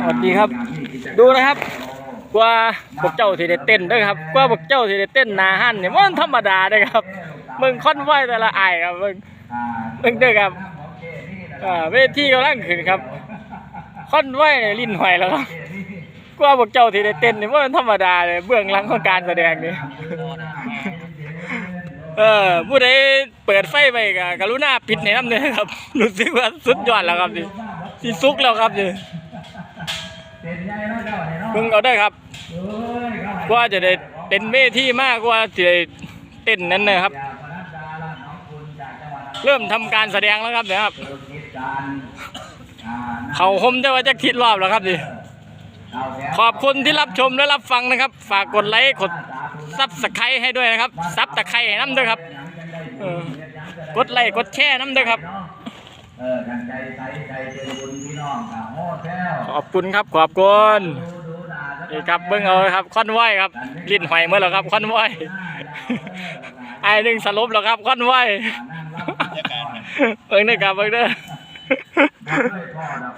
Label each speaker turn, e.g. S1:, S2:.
S1: สวัสดีครับ ดูนะครับ กว่าพวกเจ้าสิได้เต้นเด้วยครับ กว่าพวกเจ้าสิได้เต้นหนาหันเนี่ยมันธรรมดาเด้อครับ มึงค่อนไหวแต่ละอายครับมึงมึงเด้อครับอ่าเวทีกำลังขึ้นครับ ค่อนไหวเนี่ยลิ้นไหวแล้วครับกว่าพวกเจ้าสิได้เต้นเนี่ยมันธรรมดาเลยเบื้องหลังของการแสดงนี่เออผู้ใดเปิดไฟไปก็กรุณาปิดในน้ำเด้อครับรู้สึกว่าสุดยอดแล้วครับนี่สิสุกแล้วครับนี่ เพิ่งเอาได้อครับกว่าจะได้เต้นเวทีมากกว่าจะได้เต้นนั้นนะครับ เริ่มทำการแสดงแล้วครับเนี่ยครับ เขาคมจะว่าจะคิดรอบแล้วครับนี่ขอบคุณที่รับชมและรับฟังนะครับ ฝากกดไลค์กดซับสไครต์ให้ด้วยนะครับซับตะไคร้ให้น้ำด้วยครับเออกดไลค์กดแชร์น้ำด้วยครับ
S2: เออกันใจใสใจเป็นบุญพี่น้องกับโฮเทล
S1: ขอบคุณครับขอบคุณ
S2: ดูดูด่า
S1: นี่ครับเบิ้งเอาครับค่อนไหวครับลิ้นหอยเมื่อแล้วครับค่อนไหวไอ้หนึ่งสลบแล้วครับค่อนไหวเบิ้งเด้อครับเบิ้งเด้อ
S2: ด้วยพ่อดอก